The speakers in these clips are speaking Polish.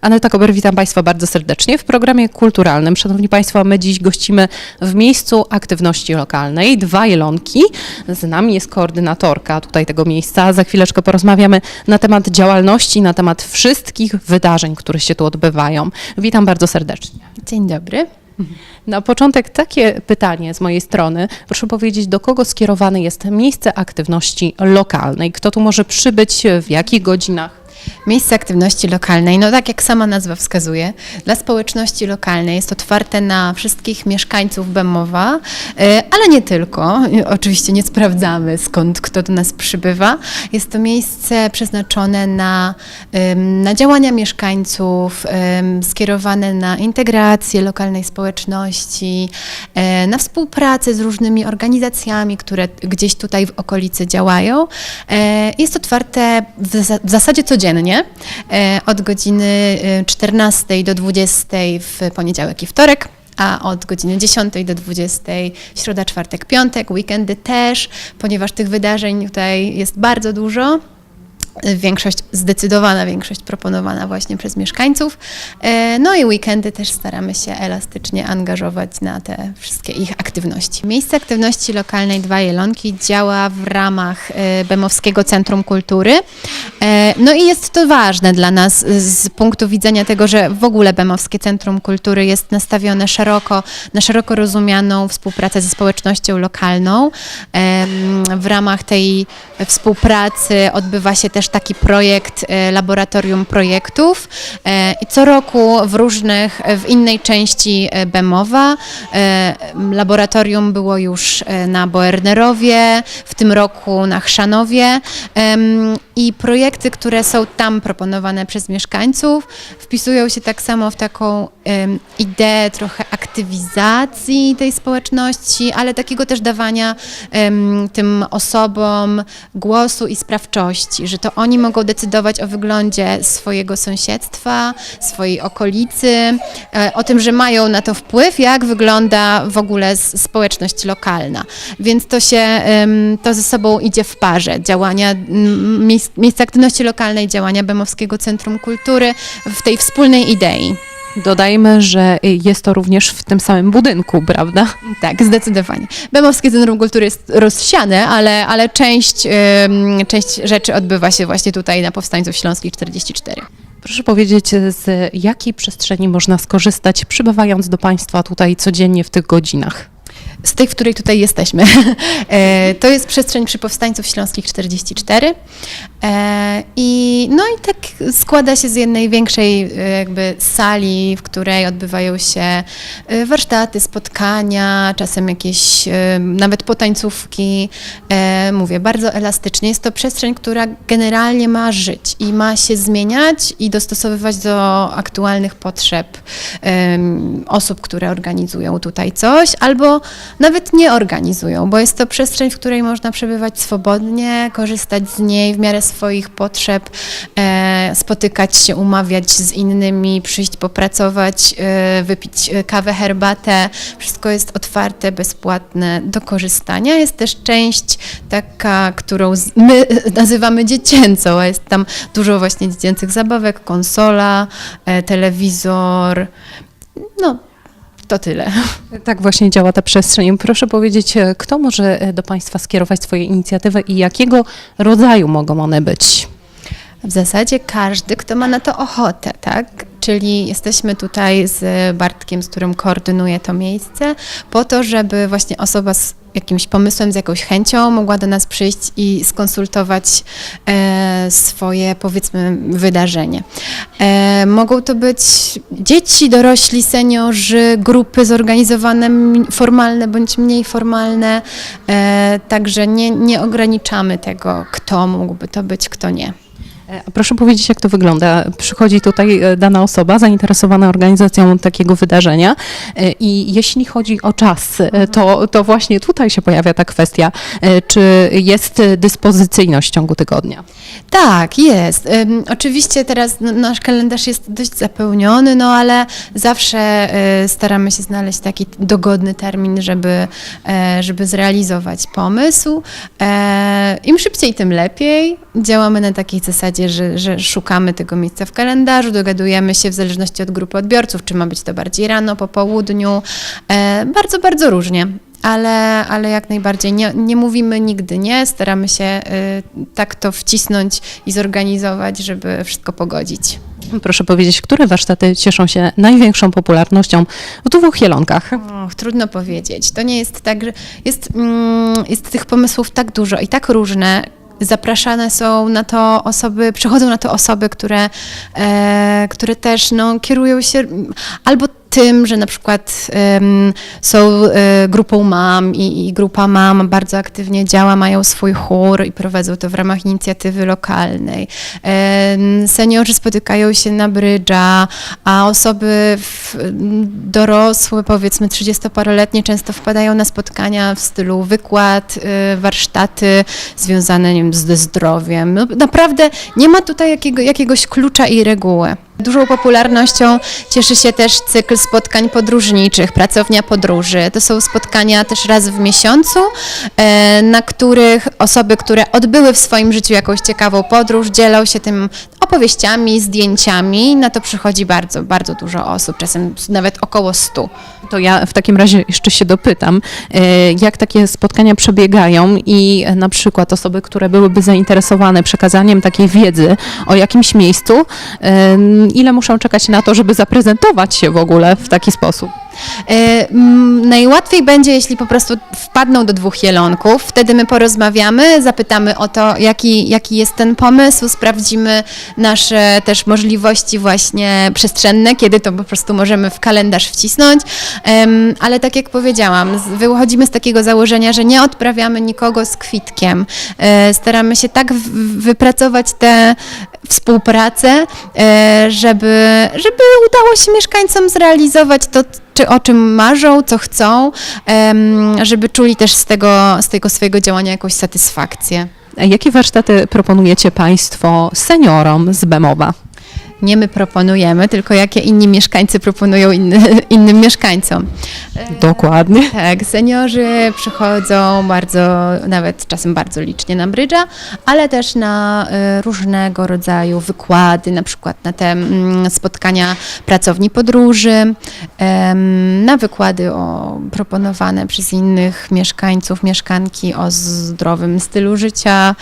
Aneta Kober, witam Państwa bardzo serdecznie w programie kulturalnym. Szanowni Państwo, my dziś gościmy w miejscu aktywności lokalnej Dwa Jelonki. Z nami jest koordynatorka tutaj tego miejsca. Za chwileczkę porozmawiamy na temat działalności, na temat wszystkich wydarzeń, które się tu odbywają. Witam bardzo serdecznie. Dzień dobry. Na początek takie pytanie z mojej strony. Proszę powiedzieć, do kogo skierowane jest miejsce aktywności lokalnej? Kto tu może przybyć, w jakich godzinach? Miejsce aktywności lokalnej, no tak jak sama nazwa wskazuje, dla społeczności lokalnej jest otwarte na wszystkich mieszkańców Bemowa, e, ale nie tylko. Oczywiście nie sprawdzamy skąd kto do nas przybywa. Jest to miejsce przeznaczone na, na działania mieszkańców, skierowane na integrację lokalnej społeczności, e, na współpracę z różnymi organizacjami, które gdzieś tutaj w okolicy działają. E, Jest otwarte w zasadzie codziennie, e, od godziny e, 14 do 20 w poniedziałek i wtorek. A od godziny 10 do 20 środa, czwartek, piątek, weekendy też, ponieważ tych wydarzeń tutaj jest bardzo dużo. Większość, zdecydowana większość proponowana właśnie przez mieszkańców. E, No i weekendy też staramy się elastycznie angażować na te wszystkie ich aktywności. Miejsce aktywności lokalnej Dwa Jelonki działa w ramach e, Bemowskiego Centrum Kultury. E, No i jest to ważne dla nas z punktu widzenia tego, że w ogóle Bemowskie Centrum Kultury jest nastawione szeroko, na szeroko rozumianą współpracę ze społecznością lokalną. W ramach tej współpracy odbywa się też taki projekt e, Laboratorium Projektów. E, i co roku w różnych, w innej części e, Bemowa. E, laboratorium było już e, na Boernerowie, w tym roku na Chrzanowie. I projekty, które są tam proponowane przez mieszkańców wpisują się tak samo w taką ideę trochę aktywizacji tej społeczności, ale takiego też dawania tym osobom głosu i sprawczości, że to oni mogą decydować o wyglądzie swojego sąsiedztwa, swojej okolicy, e, o tym, że mają na to wpływ, jak wygląda w ogóle społeczność lokalna. Więc to się, to ze sobą idzie w parze. Działania miejsc, aktywności lokalnej, działania Bemowskiego Centrum Kultury w tej wspólnej idei. Dodajmy, że jest to również w tym samym budynku, prawda? Tak, zdecydowanie. Bemowskie Centrum Kultury jest rozsiane, ale, ale część, część rzeczy odbywa się właśnie tutaj na Powstańców Śląskich 44. Proszę powiedzieć, z jakiej przestrzeni można skorzystać, przybywając do Państwa tutaj codziennie w tych godzinach? Z tej, w której tutaj jesteśmy. E, to jest przestrzeń przy Powstańców Śląskich 44. E, I, no i tak składa się z jednej większej e, jakby sali, w której odbywają się warsztaty, spotkania, czasem jakieś nawet potańcówki. Mówię, bardzo elastycznie. Jest to przestrzeń, która generalnie ma żyć i ma się zmieniać i dostosowywać do aktualnych potrzeb osób, które organizują tutaj coś, albo nawet nie organizują, bo jest to przestrzeń, w której można przebywać swobodnie, korzystać z niej w miarę swoich potrzeb, e, spotykać się, umawiać z innymi, przyjść popracować, e, wypić e, kawę, herbatę. Wszystko jest otwarte, bezpłatne do korzystania. Jest też część taka, którą my nazywamy dziecięcą, a jest tam dużo właśnie dziecięcych zabawek, konsola, telewizor. No, to tyle. Tak właśnie działa ta przestrzeń. Proszę powiedzieć, e, kto może e, do Państwa skierować swoje inicjatywy i jakiego rodzaju mogą one być? W zasadzie każdy, kto ma na to ochotę, tak? Czyli jesteśmy tutaj z Bartkiem, z którym koordynuję to miejsce, po to, żeby właśnie osoba z jakimś pomysłem, z jakąś chęcią mogła do nas przyjść i skonsultować e, swoje, powiedzmy, wydarzenie. E, mogą to być dzieci, dorośli, seniorzy, grupy zorganizowane, formalne bądź mniej formalne, e, także nie, nie ograniczamy tego, kto mógłby to być, kto nie. E, a Proszę powiedzieć, jak to wygląda. Przychodzi tutaj e, dana osoba zainteresowana organizacją takiego wydarzenia e, i jeśli chodzi o czas, e, to, to właśnie tutaj się pojawia ta kwestia, e, czy jest e, dyspozycyjność w ciągu tygodnia. Tak, jest. Oczywiście teraz nasz kalendarz jest dość zapełniony, no ale zawsze staramy się znaleźć taki dogodny termin, żeby, e, żeby zrealizować pomysł. E, Im szybciej, tym lepiej. Działamy na takiej zasadzie zasadzie, że, że szukamy tego miejsca w kalendarzu, dogadujemy się w zależności od grupy odbiorców, czy ma być to bardziej rano, po południu. E, bardzo, bardzo różnie. Ale, ale jak najbardziej nie, nie mówimy nigdy nie, staramy się y, tak to wcisnąć i zorganizować, żeby wszystko pogodzić. Proszę powiedzieć, które warsztaty cieszą się największą popularnością w dwóch jelonkach? Och, trudno powiedzieć. To nie jest tak, że jest, mm, jest tych pomysłów tak dużo i tak różne. Zapraszane są na to osoby, przychodzą na to osoby, które, e, które też no, kierują się albo tym, że na przykład em, są e, grupą mam i, i grupa mam bardzo aktywnie działa, mają swój chór i prowadzą to w ramach inicjatywy lokalnej. Em, seniorzy spotykają się na brydża, a osoby w, dorosłe, powiedzmy 30-paroletnie, często wpadają na spotkania w stylu wykład, y, warsztaty związane nie wiem, ze zdrowiem. No, naprawdę nie ma tutaj jakiego, jakiegoś klucza i reguły. Dużą popularnością cieszy się też cykl spotkań podróżniczych, pracownia podróży. To są spotkania też raz w miesiącu, e, na których osoby, które odbyły w swoim życiu jakąś ciekawą podróż, dzielą się tym opowieściami, zdjęciami. Na to przychodzi bardzo, bardzo dużo osób, czasem nawet około stu. To ja w takim razie jeszcze się dopytam, e, jak takie spotkania przebiegają i na przykład osoby, które byłyby zainteresowane przekazaniem takiej wiedzy o jakimś miejscu, e, ile muszą czekać na to, żeby zaprezentować się w ogóle w taki sposób? E, mm, Najłatwiej będzie, jeśli po prostu wpadną do dwóch jelonków. Wtedy my porozmawiamy, zapytamy o to, jaki, jaki jest ten pomysł, sprawdzimy nasze też możliwości właśnie przestrzenne, kiedy to po prostu możemy w kalendarz wcisnąć. Ale tak jak powiedziałam, wychodzimy z takiego założenia, że nie odprawiamy nikogo z kwitkiem. E, Staramy się tak wypracować tę współpracę, e, żeby, żeby udało się mieszkańcom zrealizować to, czy o czym marzą, co chcą, żeby czuli też z tego, z tego swojego działania jakąś satysfakcję. A Jakie warsztaty proponujecie Państwo seniorom z Bemowa? Nie my proponujemy, tylko jakie inni mieszkańcy proponują inny, innym mieszkańcom. Dokładnie. Tak, seniorzy przychodzą bardzo, nawet czasem bardzo licznie na brydża, ale też na y, różnego rodzaju wykłady, na przykład na te mm, spotkania pracowni podróży, na wykłady o, proponowane przez innych mieszkańców, mieszkanki o zdrowym stylu życia,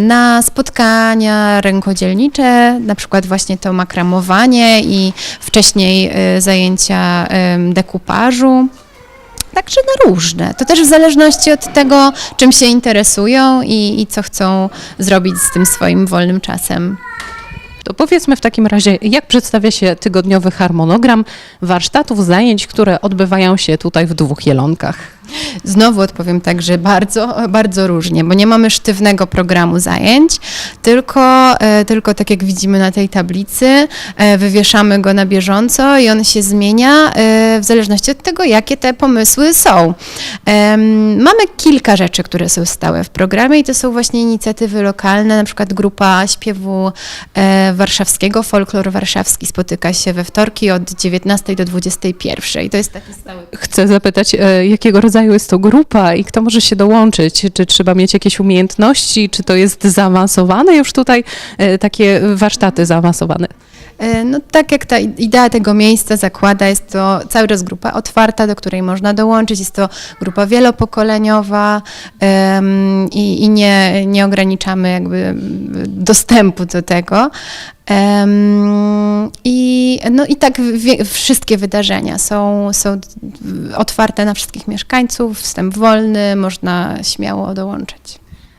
na spotkania rękodzielnicze, na przykład właśnie to makramowanie i wcześniej y, zajęcia dekupażu. Także na różne. To też w zależności od tego, czym się interesują i, i co chcą zrobić z tym swoim wolnym czasem. To powiedzmy w takim razie, jak przedstawia się tygodniowy harmonogram warsztatów, zajęć, które odbywają się tutaj w dwóch jelonkach? Znowu odpowiem tak, że bardzo, bardzo różnie, bo nie mamy sztywnego programu zajęć, tylko, e, tylko tak jak widzimy na tej tablicy, e, wywieszamy go na bieżąco i on się zmienia e, w zależności od tego, jakie te pomysły są. Mamy kilka rzeczy, które są stałe w programie i to są właśnie inicjatywy lokalne, na przykład grupa śpiewu warszawskiego, folklor warszawski spotyka się we wtorki od 19 do 21 i to jest taki stały Chcę zapytać, e, jakiego rodzaju jest to grupa i kto może się dołączyć? Czy trzeba mieć jakieś umiejętności? Czy to jest zaawansowane już tutaj, e, takie warsztaty zaawansowane? E, No tak jak ta idea tego miejsca zakłada, jest to cały czas grupa otwarta, do której można dołączyć. Jest to grupa wielopokoleniowa em, i, i nie, nie ograniczamy jakby dostępu do tego. Em, I, no i tak wie, wszystkie wydarzenia są, są otwarte na wszystkich mieszkańców, wstęp wolny, można śmiało dołączyć.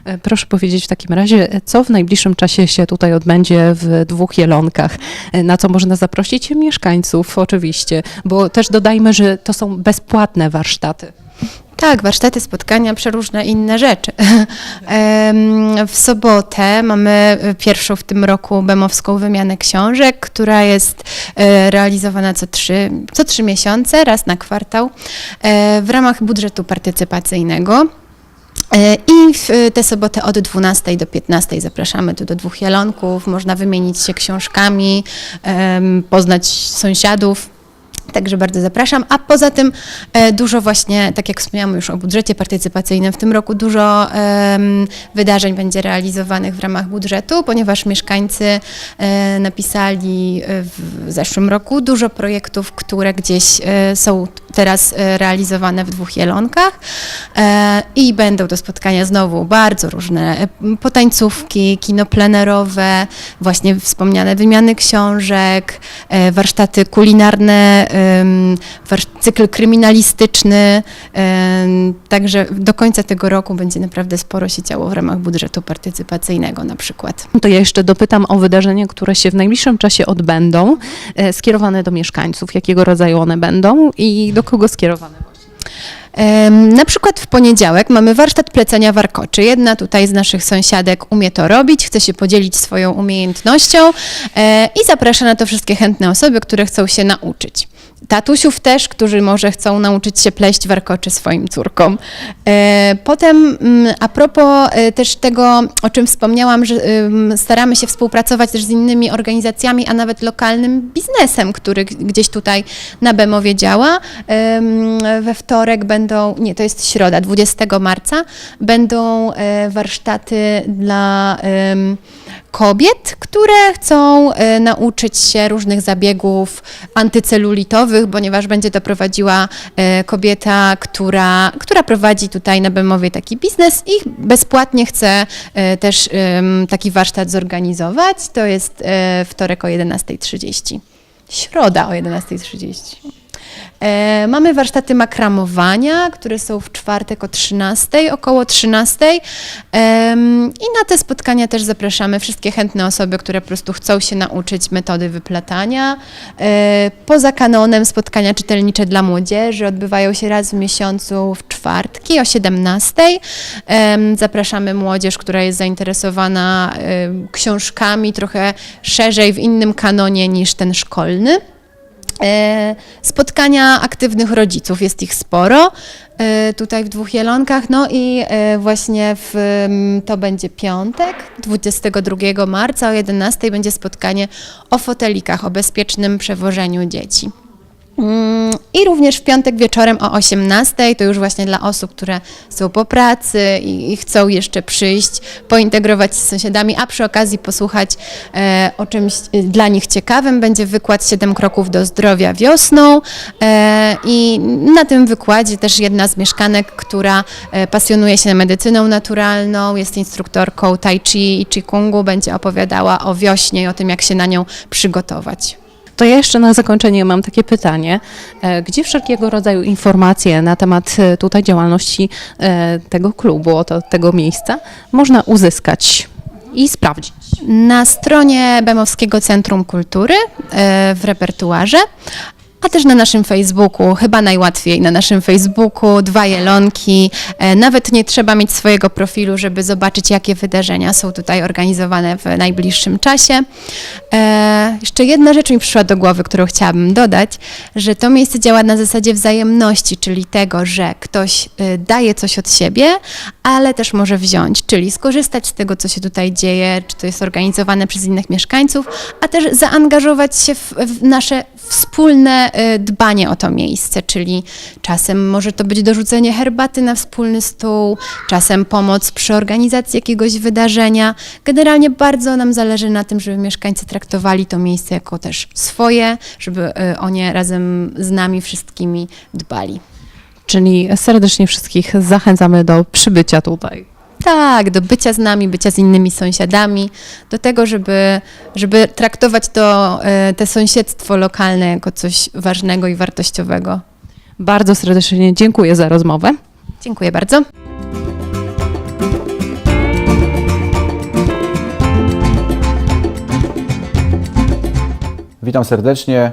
E, Proszę powiedzieć w takim razie, e, co w najbliższym czasie się tutaj odbędzie w dwóch jelonkach? E, Na co można zaprosić mieszkańców oczywiście, bo też dodajmy, że to są bezpłatne warsztaty. Tak, warsztaty, spotkania, przeróżne inne rzeczy. W sobotę mamy pierwszą w tym roku bemowską wymianę książek, która jest realizowana co trzy, co trzy miesiące, raz na kwartał, w ramach budżetu partycypacyjnego. E, I w tę sobotę od 12 do 15 zapraszamy tu do dwóch jelonków. Można wymienić się książkami, poznać sąsiadów. Także bardzo zapraszam. A poza tym e, dużo właśnie, tak jak wspomniałam już o budżecie partycypacyjnym, w tym roku dużo wydarzeń będzie realizowanych w ramach budżetu, ponieważ mieszkańcy e, napisali e, w zeszłym roku dużo projektów, które gdzieś e, są teraz e, realizowane w dwóch jelonkach e, i będą to spotkania znowu bardzo różne, e, potańcówki, kino plenerowe, właśnie wspomniane wymiany książek, warsztaty kulinarne, cykl kryminalistyczny, także do końca tego roku będzie naprawdę sporo się działo w ramach budżetu partycypacyjnego na przykład. To ja jeszcze dopytam o wydarzenia, które się w najbliższym czasie odbędą, skierowane do mieszkańców, jakiego rodzaju one będą i do kogo skierowane Na przykład w poniedziałek mamy warsztat plecenia warkoczy. Jedna tutaj z naszych sąsiadek umie to robić, chce się podzielić swoją umiejętnością e, i zaprasza na to wszystkie chętne osoby, które chcą się nauczyć. Tatusiów też, którzy może chcą nauczyć się pleść warkoczy swoim córkom. E, Potem mm, a propos e, też tego, o czym wspomniałam, że staramy się współpracować też z innymi organizacjami, a nawet lokalnym biznesem, który gdzieś tutaj na Bemowie działa. We wtorek będą, nie, to jest środa, 20 marca, będą e, warsztaty dla kobiet, które chcą nauczyć się różnych zabiegów antycelulitowych, ponieważ będzie to prowadziła e, kobieta, która, która prowadzi tutaj na Bemowie taki biznes i bezpłatnie chce e, też taki warsztat zorganizować. To jest e, wtorek o 11.30. Środa o 11.30. E, mamy warsztaty makramowania, które są w czwartek o 13, około 13. Em, I na te spotkania też zapraszamy wszystkie chętne osoby, które po prostu chcą się nauczyć metody wyplatania. E, poza kanonem spotkania czytelnicze dla młodzieży odbywają się raz w miesiącu w czwartki o 17. Em, zapraszamy młodzież, która jest zainteresowana em, książkami trochę szerzej w innym kanonie niż ten szkolny. E, Spotkania aktywnych rodziców, jest ich sporo e, tutaj w dwóch jelonkach. No i e, właśnie w, to będzie piątek, 22 marca o 11 będzie spotkanie o fotelikach, o bezpiecznym przewożeniu dzieci. Mm, I również w piątek wieczorem o 18, to już właśnie dla osób, które są po pracy i, chcą jeszcze przyjść, pointegrować się z sąsiadami, a przy okazji posłuchać e, o czymś e, dla nich ciekawym. Będzie wykład 7 kroków do zdrowia wiosną e, i na tym wykładzie też jedna z mieszkanek, która pasjonuje się medycyną naturalną, jest instruktorką tai chi i chikungu, będzie opowiadała o wiośnie i o tym, jak się na nią przygotować. To ja jeszcze na zakończenie mam takie pytanie. E, Gdzie wszelkiego rodzaju informacje na temat e, tutaj działalności e, tego klubu, oto tego miejsca można uzyskać i sprawdzić? Na stronie Bemowskiego Centrum Kultury w repertuarze, a też na naszym Facebooku, chyba najłatwiej na naszym Facebooku, dwa jelonki. E, Nawet nie trzeba mieć swojego profilu, żeby zobaczyć, jakie wydarzenia są tutaj organizowane w najbliższym czasie. E, Jeszcze jedna rzecz mi przyszła do głowy, którą chciałabym dodać, że to miejsce działa na zasadzie wzajemności, czyli tego, że ktoś e, daje coś od siebie, ale też może wziąć, czyli skorzystać z tego, co się tutaj dzieje, czy to jest organizowane przez innych mieszkańców, a też zaangażować się w, w nasze wspólne e, dbanie o to miejsce, czyli czasem może to być dorzucenie herbaty na wspólny stół, czasem pomoc przy organizacji jakiegoś wydarzenia. Generalnie bardzo nam zależy na tym, żeby mieszkańcy traktowali to miejsce jako też swoje, żeby e, o nie razem z nami wszystkimi dbali. Czyli serdecznie wszystkich zachęcamy do przybycia tutaj. Tak, do bycia z nami, bycia z innymi sąsiadami, do tego, żeby, żeby traktować to, e, te sąsiedztwo lokalne jako coś ważnego i wartościowego. Bardzo serdecznie dziękuję za rozmowę. Dziękuję bardzo. Witam serdecznie.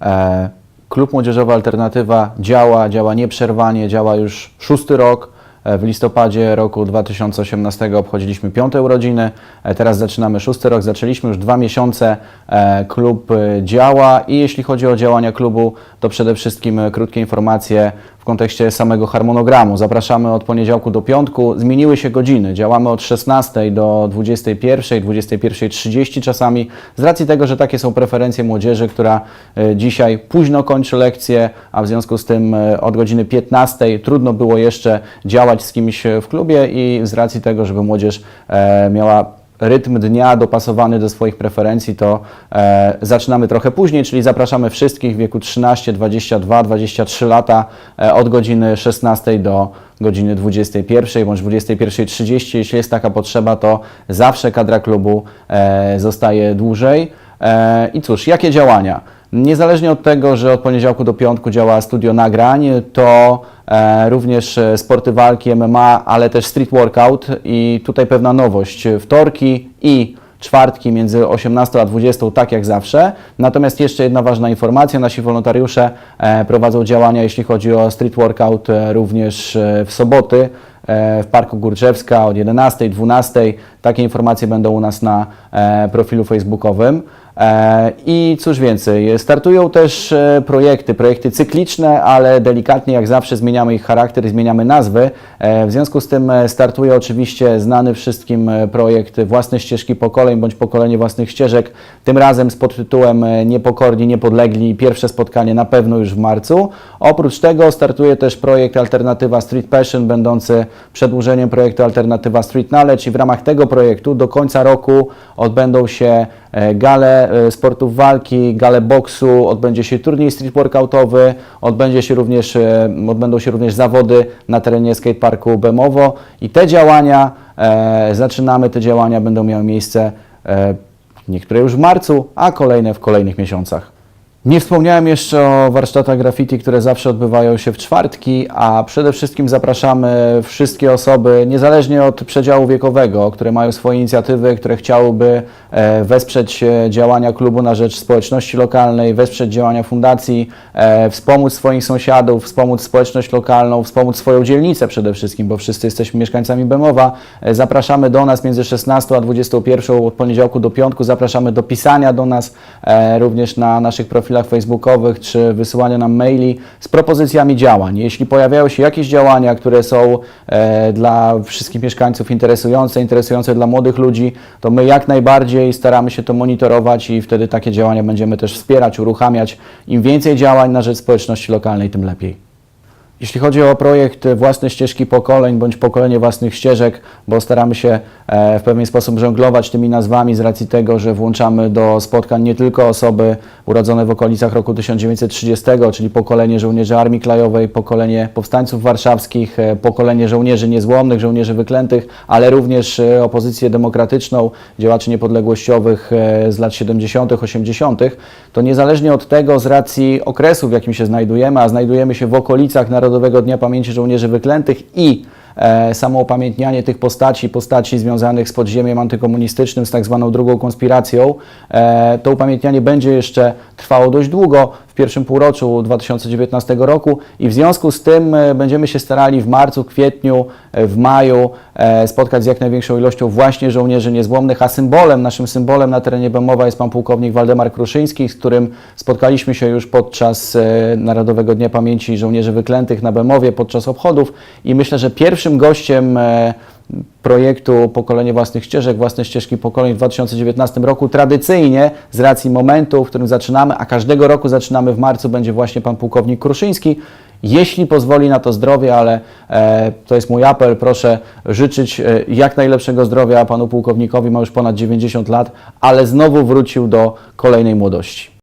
E, Klub Młodzieżowy Alternatywa działa, działa nieprzerwanie, działa już szósty rok. E, W listopadzie roku 2018 obchodziliśmy piąte urodziny, E, teraz zaczynamy szósty rok, zaczęliśmy już dwa miesiące, e, klub działa. I jeśli chodzi o działania klubu, to przede wszystkim krótkie informacje. Kontekście samego harmonogramu. Zapraszamy od poniedziałku do piątku. Zmieniły się godziny. Działamy od 16 do 21, 21.30 czasami, z racji tego, że takie są preferencje młodzieży, która e, dzisiaj późno kończy lekcje, a w związku z tym e, od godziny 15 trudno było jeszcze działać z kimś w klubie i z racji tego, żeby młodzież e, miała rytm dnia dopasowany do swoich preferencji, to e, zaczynamy trochę później, czyli zapraszamy wszystkich w wieku 13, 22, 23 lata e, od godziny 16 do godziny 21 bądź 21.30. Jeśli jest taka potrzeba, to zawsze kadra klubu e, zostaje dłużej. E, I cóż, jakie działania? Niezależnie od tego, że od poniedziałku do piątku działa studio nagrań, to e, również e, sporty walki, MMA, ale też street workout i tutaj pewna nowość. Wtorki i czwartki między 18 a 20, tak jak zawsze. Natomiast jeszcze jedna ważna informacja, nasi wolontariusze e, prowadzą działania, jeśli chodzi o street workout, również w soboty w Parku Górczewska od 11, 12. Takie informacje będą u nas na profilu facebookowym. E, I cóż więcej, startują też e, projekty, projekty cykliczne, ale delikatnie jak zawsze zmieniamy ich charakter zmieniamy nazwy. E, W związku z tym startuje oczywiście znany wszystkim projekt Własne ścieżki pokoleń bądź pokolenie własnych ścieżek. Tym razem z podtytułem Niepokorni, Niepodlegli. Pierwsze spotkanie na pewno już w marcu. Oprócz tego startuje też projekt Alternatywa Street Passion, będący przedłużeniem projektu Alternatywa Street Knowledge i w ramach tego projektu do końca roku odbędą się e, gale e, sportów walki, gale boksu, odbędzie się turniej street workoutowy, odbędzie się również, e, odbędą się również zawody na terenie skateparku Bemowo i te działania, zaczynamy, te działania będą miały miejsce niektóre już w marcu, a kolejne w kolejnych miesiącach. Nie wspomniałem jeszcze o warsztatach graffiti, które zawsze odbywają się w czwartki, a przede wszystkim zapraszamy wszystkie osoby, niezależnie od przedziału wiekowego, które mają swoje inicjatywy, które chciałyby e, wesprzeć działania klubu na rzecz społeczności lokalnej, wesprzeć działania fundacji, e, wspomóc swoich sąsiadów, wspomóc społeczność lokalną, wspomóc swoją dzielnicę przede wszystkim, bo wszyscy jesteśmy mieszkańcami Bemowa. E, Zapraszamy do nas między 16 a 21 od poniedziałku do piątku. Zapraszamy do pisania do nas również na naszych profilach facebookowych czy wysyłania nam maili z propozycjami działań. Jeśli pojawiają się jakieś działania, które są e, dla wszystkich mieszkańców interesujące, interesujące dla młodych ludzi, to my jak najbardziej staramy się to monitorować i wtedy takie działania będziemy też wspierać, uruchamiać. Im więcej działań na rzecz społeczności lokalnej, tym lepiej. Jeśli chodzi o projekt Własne ścieżki pokoleń bądź pokolenie własnych ścieżek, bo staramy się e, w pewien sposób żonglować tymi nazwami z racji tego, że włączamy do spotkań nie tylko osoby urodzone w okolicach roku 1930, czyli pokolenie żołnierzy Armii Krajowej, pokolenie powstańców warszawskich, e, pokolenie żołnierzy niezłomnych, żołnierzy wyklętych, ale również e, opozycję demokratyczną, działaczy niepodległościowych z lat 70., 80., to niezależnie od tego, z racji okresu, w jakim się znajdujemy, a znajdujemy się w okolicach Narodowego Dnia Pamięci Żołnierzy Wyklętych i e, samo upamiętnianie tych postaci, postaci związanych z podziemiem antykomunistycznym, z tak zwaną drugą konspiracją, e, to upamiętnianie będzie jeszcze trwało dość długo, pierwszym półroczu 2019 roku i w związku z tym e, będziemy się starali w marcu, kwietniu, e, w maju e, spotkać z jak największą ilością właśnie żołnierzy niezłomnych, a symbolem, naszym symbolem na terenie Bemowa jest pan pułkownik Waldemar Kruszyński, z którym spotkaliśmy się już podczas Narodowego Dnia Pamięci Żołnierzy Wyklętych na Bemowie podczas obchodów i myślę, że pierwszym gościem projektu Pokolenie Własnych Ścieżek, Własne Ścieżki Pokoleń w 2019 roku tradycyjnie z racji momentu, w którym zaczynamy, a każdego roku zaczynamy w marcu, będzie właśnie pan pułkownik Kruszyński. Jeśli pozwoli na to zdrowie, ale e, to jest mój apel, proszę życzyć e, jak najlepszego zdrowia panu pułkownikowi, ma już ponad 90 lat, ale znowu wrócił do kolejnej młodości.